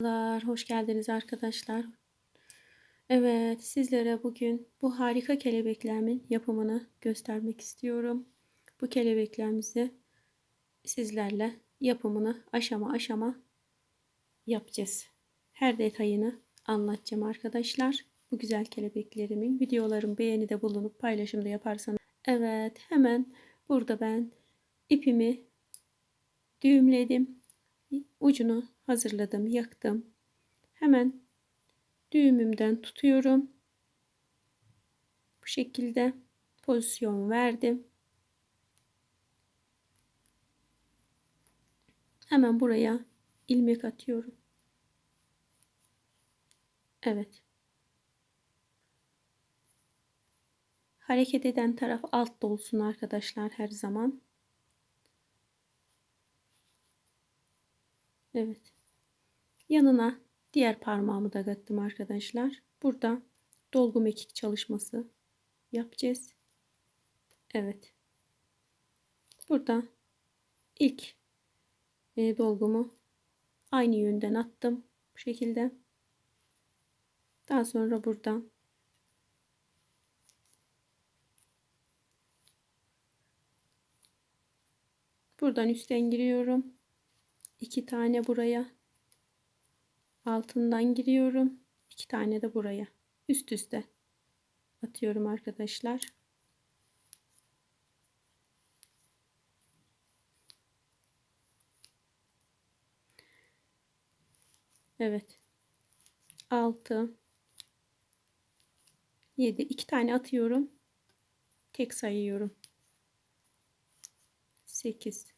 Merhabalar, hoş geldiniz arkadaşlar. Evet, sizlere bugün bu harika kelebeklerimin yapımını göstermek istiyorum. Bu kelebeklerimizi sizlerle yapımını aşama aşama yapacağız. Her detayını anlatacağım arkadaşlar. Bu güzel kelebeklerimin videolarım beğenide bulunup paylaşımda yaparsanız. Evet, hemen burada ben ipimi düğümledim. Ucunu hazırladım, yaktım. Hemen düğümümden tutuyorum. Bu şekilde pozisyon verdim. Hemen buraya ilmek atıyorum. Evet. Hareket eden taraf altta olsun arkadaşlar her zaman. Evet. Yanına diğer parmağımı da kattım arkadaşlar. Burada dolgu mekik çalışması yapacağız. Evet. Burada ilk e, dolgumu aynı yönden attım. Bu şekilde. Daha sonra buradan buradan üstten giriyorum. İki tane buraya altından giriyorum. iki tane de buraya üst üste atıyorum arkadaşlar. Evet. 6 7 2 tane atıyorum. Tek sayıyorum. 8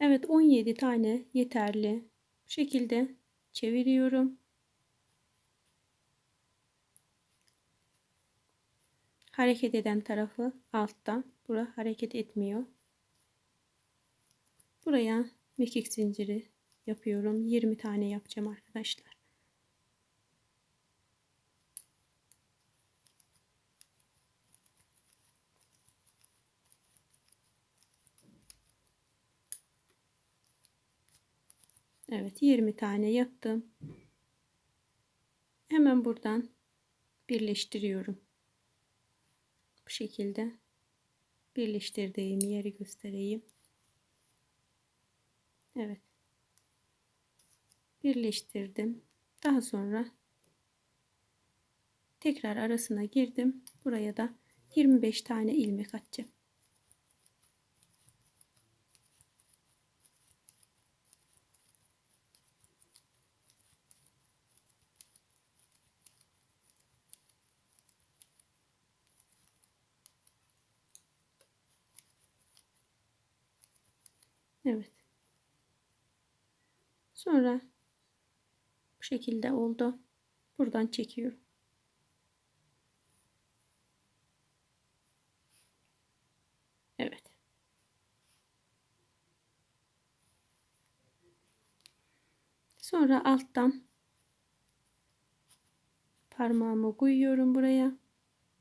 Evet 17 tane yeterli. Bu şekilde çeviriyorum. Hareket eden tarafı altta. Bura hareket etmiyor. Buraya mekik zinciri yapıyorum. 20 tane yapacağım arkadaşlar. Evet 20 tane yaptım. Hemen buradan birleştiriyorum. Bu şekilde birleştirdiğim yeri göstereyim. Evet. Birleştirdim. Daha sonra tekrar arasına girdim. Buraya da 25 tane ilmek atacağım. Evet. Sonra bu şekilde oldu. Buradan çekiyorum. Evet. Sonra alttan parmağımı koyuyorum buraya.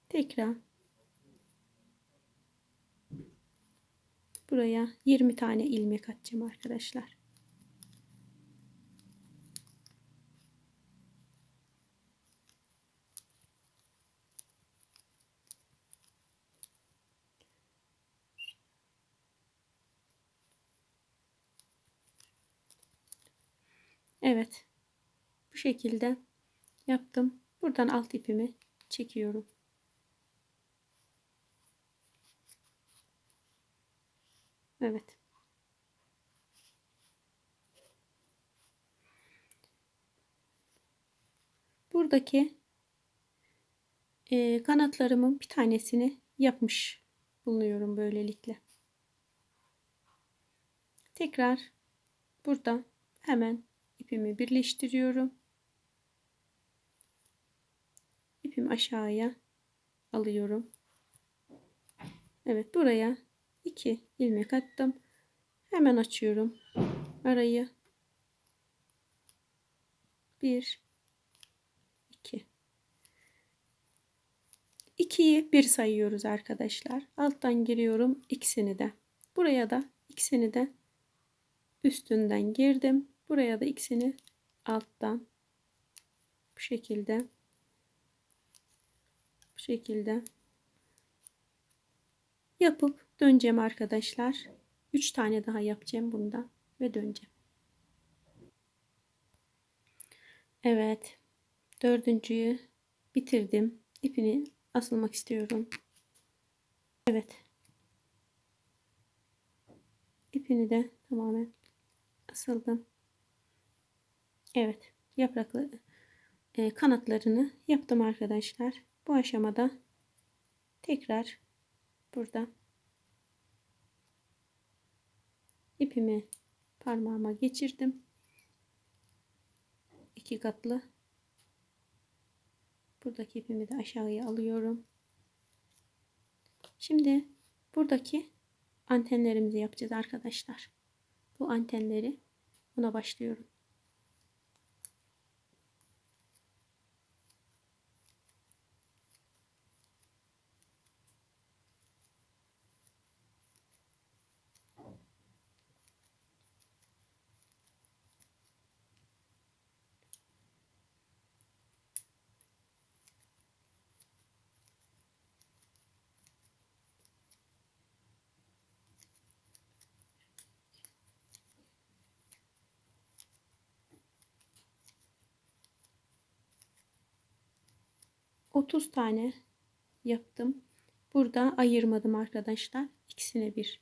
Tekrar buraya 20 tane ilmek atacağım arkadaşlar. Evet. Bu şekilde yaptım. Buradan alt ipimi çekiyorum. Evet. Buradaki e, kanatlarımın bir tanesini yapmış bulunuyorum böylelikle. Tekrar burada hemen ipimi birleştiriyorum. İpimi aşağıya alıyorum. Evet buraya iki ilmek attım. Hemen açıyorum arayı. Bir, iki. 2'yi 1 sayıyoruz arkadaşlar. Alttan giriyorum ikisini de. Buraya da ikisini de üstünden girdim. Buraya da ikisini alttan bu şekilde bu şekilde yapıp döneceğim arkadaşlar. 3 tane daha yapacağım bunda ve döneceğim. Evet. Dördüncüyü bitirdim. İpini asılmak istiyorum. Evet. İpini de tamamen asıldım. Evet. Yapraklı e, kanatlarını yaptım arkadaşlar. Bu aşamada tekrar burada ipimi parmağıma geçirdim. iki katlı buradaki ipimi de aşağıya alıyorum. Şimdi buradaki antenlerimizi yapacağız arkadaşlar. Bu antenleri buna başlıyorum. 30 tane yaptım. Burada ayırmadım arkadaşlar. İkisine bir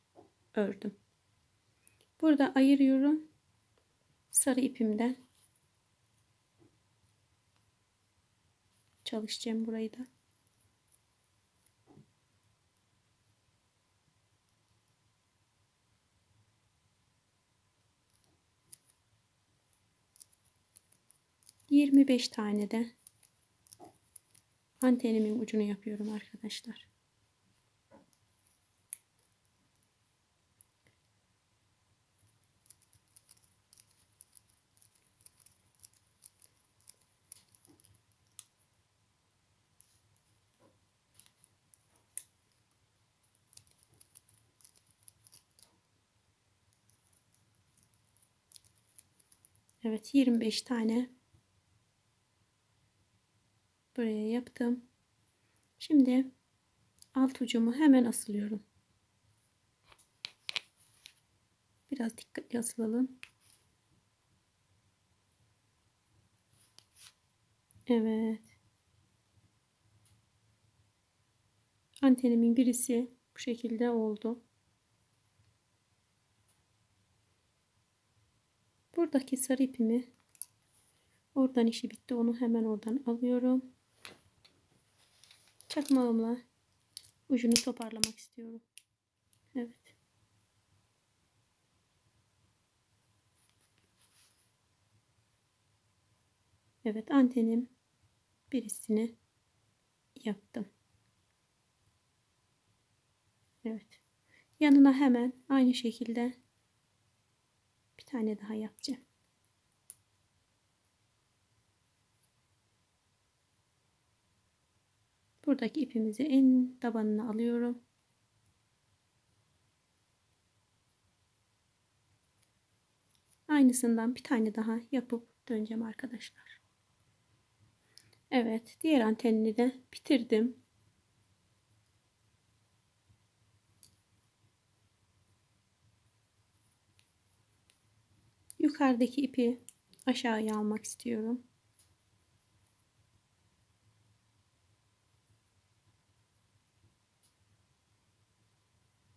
ördüm. Burada ayırıyorum. Sarı ipimden çalışacağım burayı da. Yirmi beş tane de antenimin ucunu yapıyorum arkadaşlar. Evet 25 tane buraya yaptım. Şimdi alt ucumu hemen asılıyorum. Biraz dikkatli asılalım. Evet. Antenimin birisi bu şekilde oldu. Buradaki sarı ipimi oradan işi bitti. Onu hemen oradan alıyorum. Çakmağımla ucunu toparlamak istiyorum. Evet. Evet antenim birisini yaptım. Evet. Yanına hemen aynı şekilde bir tane daha yapacağım. Buradaki ipimizi en tabanına alıyorum. Aynısından bir tane daha yapıp döneceğim arkadaşlar. Evet, diğer antenini de bitirdim. Yukarıdaki ipi aşağıya almak istiyorum.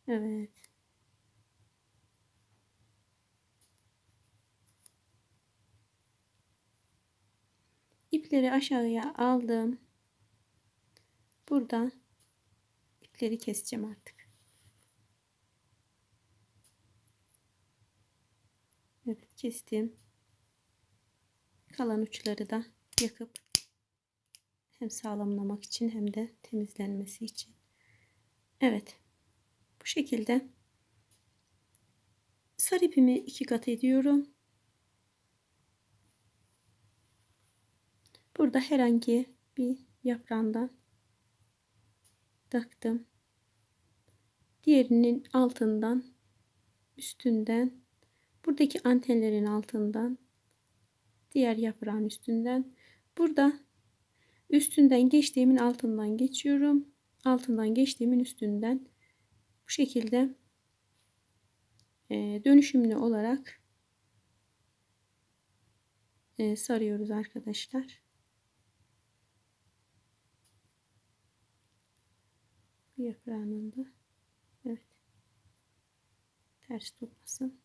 Evet. İpleri aşağıya aldım. Burada ipleri keseceğim artık. Evet kestim. Kalan uçları da yakıp hem sağlamlamak için hem de temizlenmesi için. Evet. Bu şekilde sarı ipimi iki kat ediyorum. Burada herhangi bir yaprağından taktım. Diğerinin altından üstünden buradaki antenlerin altından diğer yaprağın üstünden burada üstünden geçtiğimin altından geçiyorum. Altından geçtiğimin üstünden bu şekilde e, dönüşümlü olarak e, sarıyoruz arkadaşlar. yaprağının da evet ters tutmasın.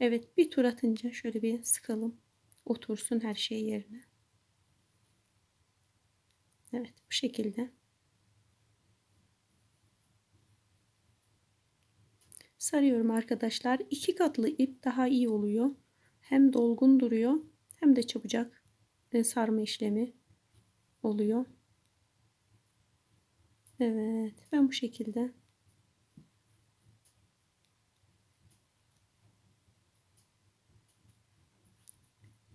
Evet bir tur atınca şöyle bir sıkalım. Otursun her şey yerine. Evet bu şekilde. Sarıyorum arkadaşlar. iki katlı ip daha iyi oluyor. Hem dolgun duruyor hem de çabucak e, sarma işlemi oluyor. Evet ben bu şekilde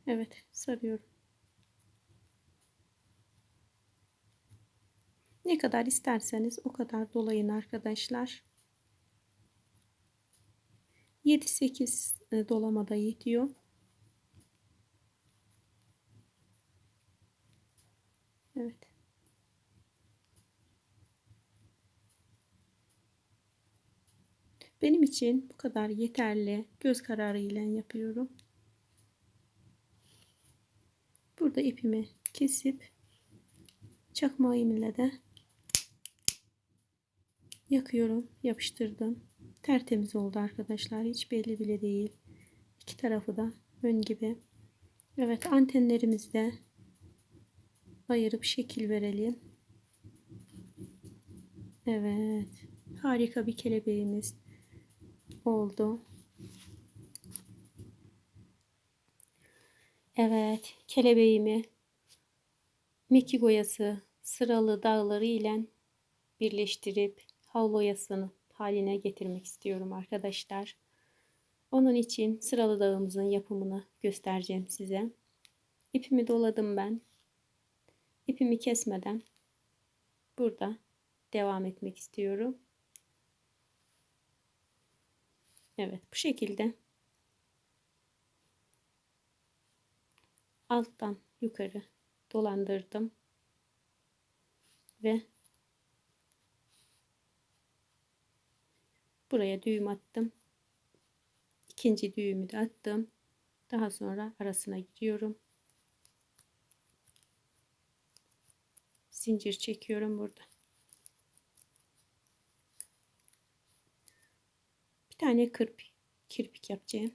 Evet sarıyorum. Ne kadar isterseniz o kadar dolayın arkadaşlar. 7-8 e, dolamada yetiyor. Evet. Benim için bu kadar yeterli. Göz kararı ile yapıyorum. Burada ipimi kesip çakmağım ile de yakıyorum. Yapıştırdım. Tertemiz oldu arkadaşlar. Hiç belli bile değil. İki tarafı da ön gibi. Evet antenlerimiz de ayırıp şekil verelim. Evet. Harika bir kelebeğimiz oldu. Evet. Kelebeğimi Meki boyası sıralı dağları ile birleştirip havlu oyasını haline getirmek istiyorum arkadaşlar. Onun için sıralı dağımızın yapımını göstereceğim size. İpimi doladım ben ipimi kesmeden burada devam etmek istiyorum. Evet bu şekilde alttan yukarı dolandırdım ve buraya düğüm attım. İkinci düğümü de attım. Daha sonra arasına giriyorum. zincir çekiyorum burada. Bir tane kırpik, kirpik yapacağım.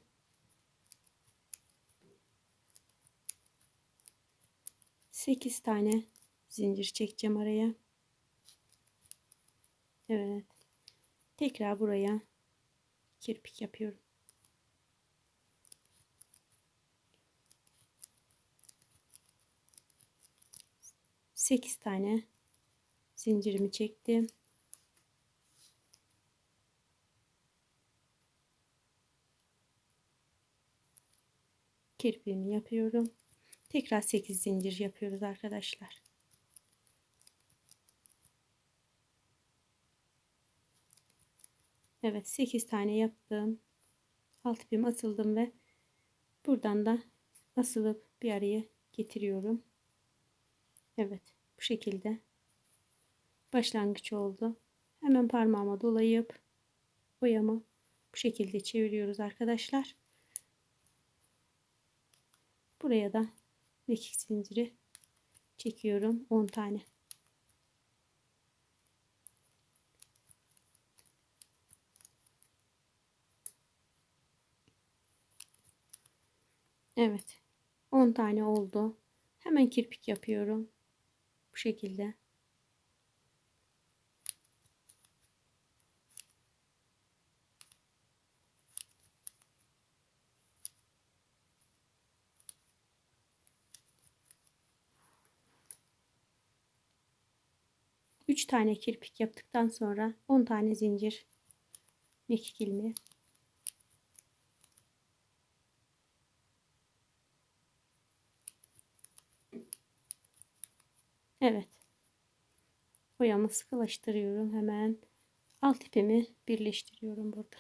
Sekiz tane zincir çekeceğim araya. Evet. Tekrar buraya kirpik yapıyorum. 8 tane zincirimi çektim. Kirpiğimi yapıyorum. Tekrar 8 zincir yapıyoruz arkadaşlar. Evet 8 tane yaptım. Alt ipim asıldım ve buradan da asılıp bir araya getiriyorum. Evet bu şekilde başlangıç oldu. Hemen parmağıma dolayıp boyamı bu şekilde çeviriyoruz arkadaşlar. Buraya da mekik zinciri çekiyorum 10 tane. Evet 10 tane oldu. Hemen kirpik yapıyorum. Bu şekilde. Üç tane kirpik yaptıktan sonra 10 tane zincir mekik ilmeği Evet. Boyamı sıkılaştırıyorum. Hemen alt ipimi birleştiriyorum burada.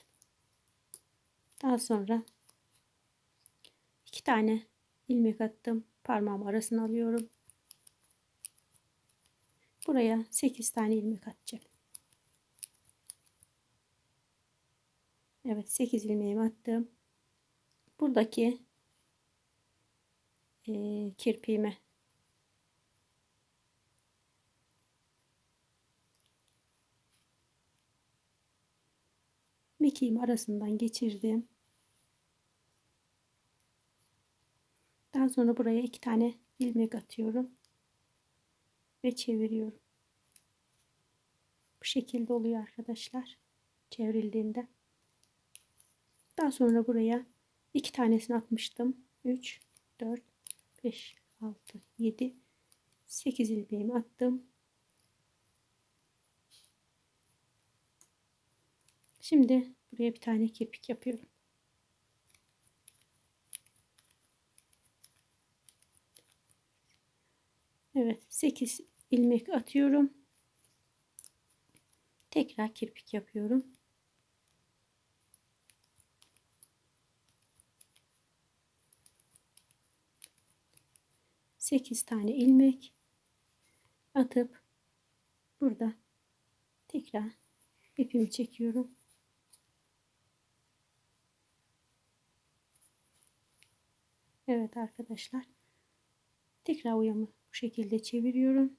Daha sonra iki tane ilmek attım. Parmağım arasına alıyorum. Buraya 8 tane ilmek atacağım. Evet 8 ilmeğimi attım. Buradaki e, kirpiğime mekiğim arasından geçirdim. Daha sonra buraya iki tane ilmek atıyorum ve çeviriyorum. Bu şekilde oluyor arkadaşlar. Çevrildiğinde. Daha sonra buraya iki tanesini atmıştım. 3, 4, 5, 6, 7, 8 ilmeğimi attım. Şimdi buraya bir tane kirpik yapıyorum. Evet 8 ilmek atıyorum. Tekrar kirpik yapıyorum. Sekiz tane ilmek atıp burada tekrar ipimi çekiyorum. Evet arkadaşlar. Tekrar uyamı bu şekilde çeviriyorum.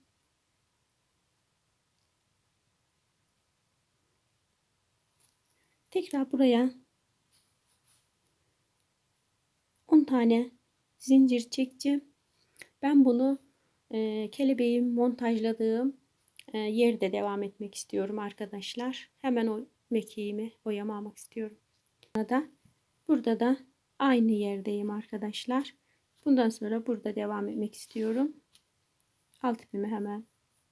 Tekrar buraya 10 tane zincir çekeceğim. Ben bunu e, kelebeğim montajladığım e, yerde devam etmek istiyorum arkadaşlar. Hemen o mekiğimi boyamamak istiyorum. Burada, burada da aynı yerdeyim arkadaşlar. Bundan sonra burada devam etmek istiyorum. Alt ipimi hemen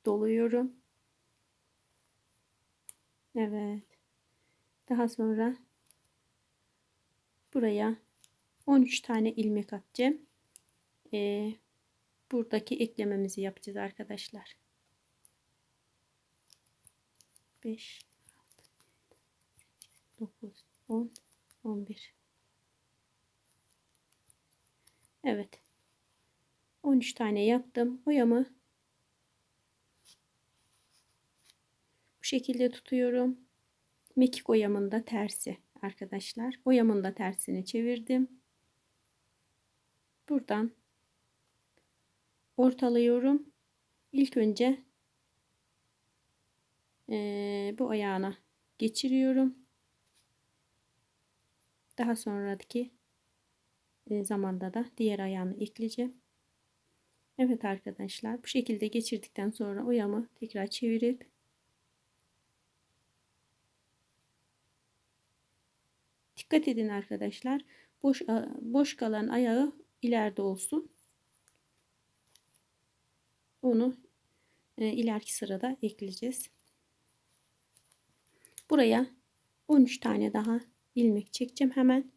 doluyorum. Evet. Daha sonra buraya 13 tane ilmek atacağım. Ee, buradaki eklememizi yapacağız arkadaşlar. 5 9 10 11 Evet. 13 tane yaptım. Oyamı bu şekilde tutuyorum. Mekik oyamın da tersi arkadaşlar. Oyamın da tersini çevirdim. Buradan ortalıyorum. İlk önce e, bu ayağına geçiriyorum. Daha sonraki zamanda da diğer ayağını ekleyeceğim. Evet arkadaşlar bu şekilde geçirdikten sonra oyamı tekrar çevirip dikkat edin arkadaşlar boş boş kalan ayağı ileride olsun. Onu e, ileriki sırada ekleyeceğiz. Buraya 13 tane daha ilmek çekeceğim hemen.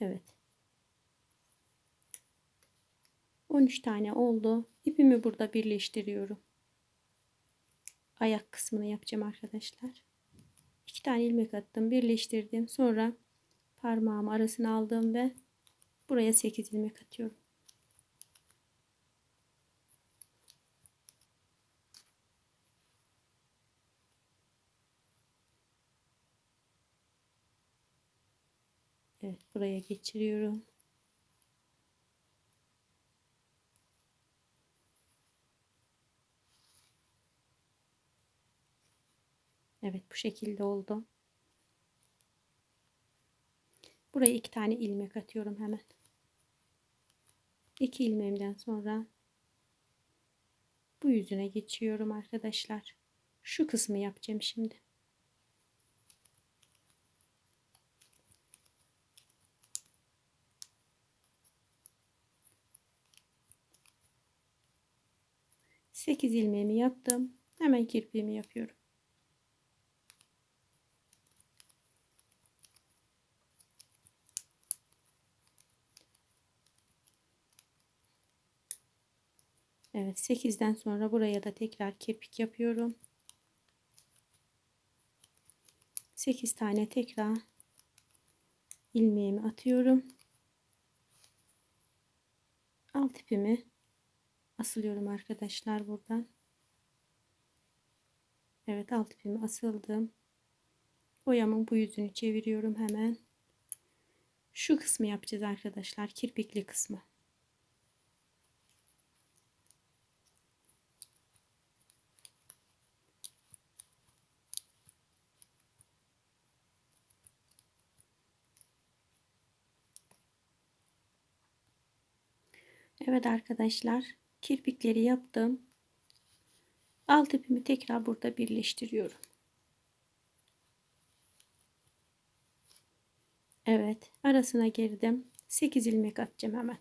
Evet. 13 tane oldu. İpimi burada birleştiriyorum. Ayak kısmını yapacağım arkadaşlar. 2 tane ilmek attım, birleştirdim. Sonra parmağım arasına aldım ve buraya 8 ilmek atıyorum. Evet buraya geçiriyorum. Evet bu şekilde oldu. Buraya iki tane ilmek atıyorum hemen. İki ilmeğimden sonra bu yüzüne geçiyorum arkadaşlar. Şu kısmı yapacağım şimdi. Sekiz ilmeğimi yaptım. Hemen kirpiğimi yapıyorum. Evet 8'den sonra buraya da tekrar kirpik yapıyorum. 8 tane tekrar ilmeğimi atıyorum. Alt ipimi asılıyorum arkadaşlar buradan. Evet alt ipimi asıldım. Boyamın bu yüzünü çeviriyorum hemen. Şu kısmı yapacağız arkadaşlar. Kirpikli kısmı. Evet arkadaşlar kirpikleri yaptım. Alt ipimi tekrar burada birleştiriyorum. Evet arasına girdim. 8 ilmek atacağım hemen.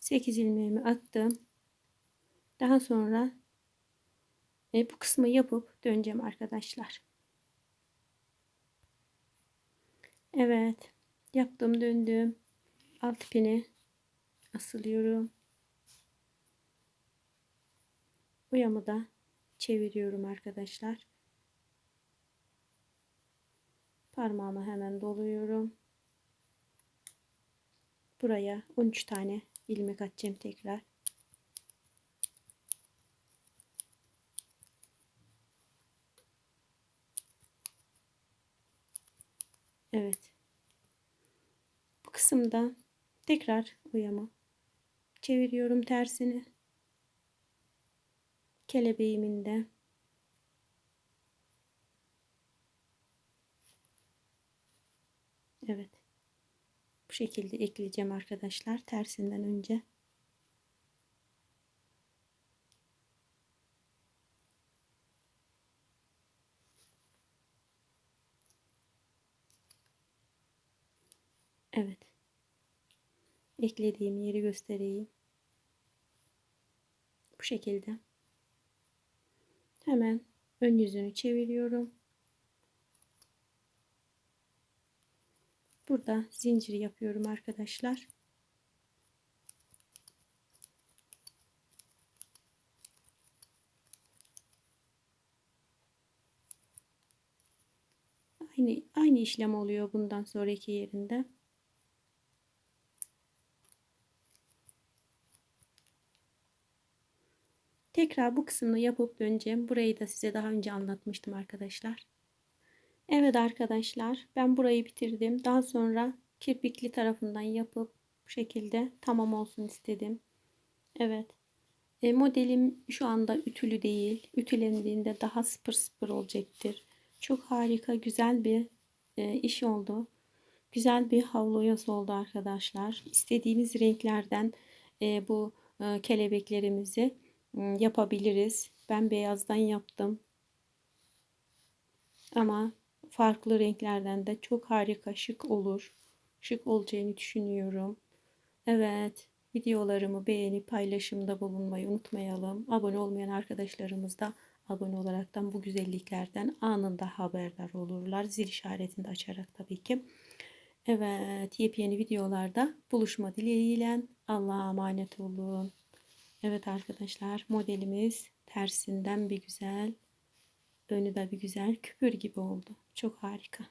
Sekiz ilmeğimi attım. Daha sonra e, bu kısmı yapıp döneceğim arkadaşlar. Evet. Yaptım döndüm. Alt ipini asılıyorum. Boyamı da çeviriyorum arkadaşlar. Parmağımı hemen doluyorum. Buraya 13 tane ilmek atacağım tekrar. Evet. Bu kısımda tekrar uyama çeviriyorum tersini. Kelebeğimin de Evet. Bu şekilde ekleyeceğim arkadaşlar tersinden önce. Evet. Eklediğim yeri göstereyim. Bu şekilde. Hemen ön yüzünü çeviriyorum. Burada zincir yapıyorum arkadaşlar. Aynı aynı işlem oluyor bundan sonraki yerinde. Tekrar bu kısmını yapıp döneceğim. Burayı da size daha önce anlatmıştım arkadaşlar. Evet arkadaşlar ben burayı bitirdim. Daha sonra kirpikli tarafından yapıp bu şekilde tamam olsun istedim. Evet. E, modelim şu anda ütülü değil. Ütülendiğinde daha sıfır sıfır olacaktır. Çok harika güzel bir e, iş oldu. Güzel bir havlu yası oldu arkadaşlar. İstediğiniz renklerden e, bu e, kelebeklerimizi yapabiliriz. Ben beyazdan yaptım. Ama farklı renklerden de çok harika şık olur. Şık olacağını düşünüyorum. Evet, videolarımı beğenip paylaşımda bulunmayı unutmayalım. Abone olmayan arkadaşlarımız da abone olaraktan bu güzelliklerden anında haberdar olurlar. Zil işaretini de açarak tabii ki. Evet, yepyeni videolarda buluşma dileğiyle Allah'a emanet olun. Evet arkadaşlar modelimiz tersinden bir güzel önü de bir güzel küpür gibi oldu. Çok harika.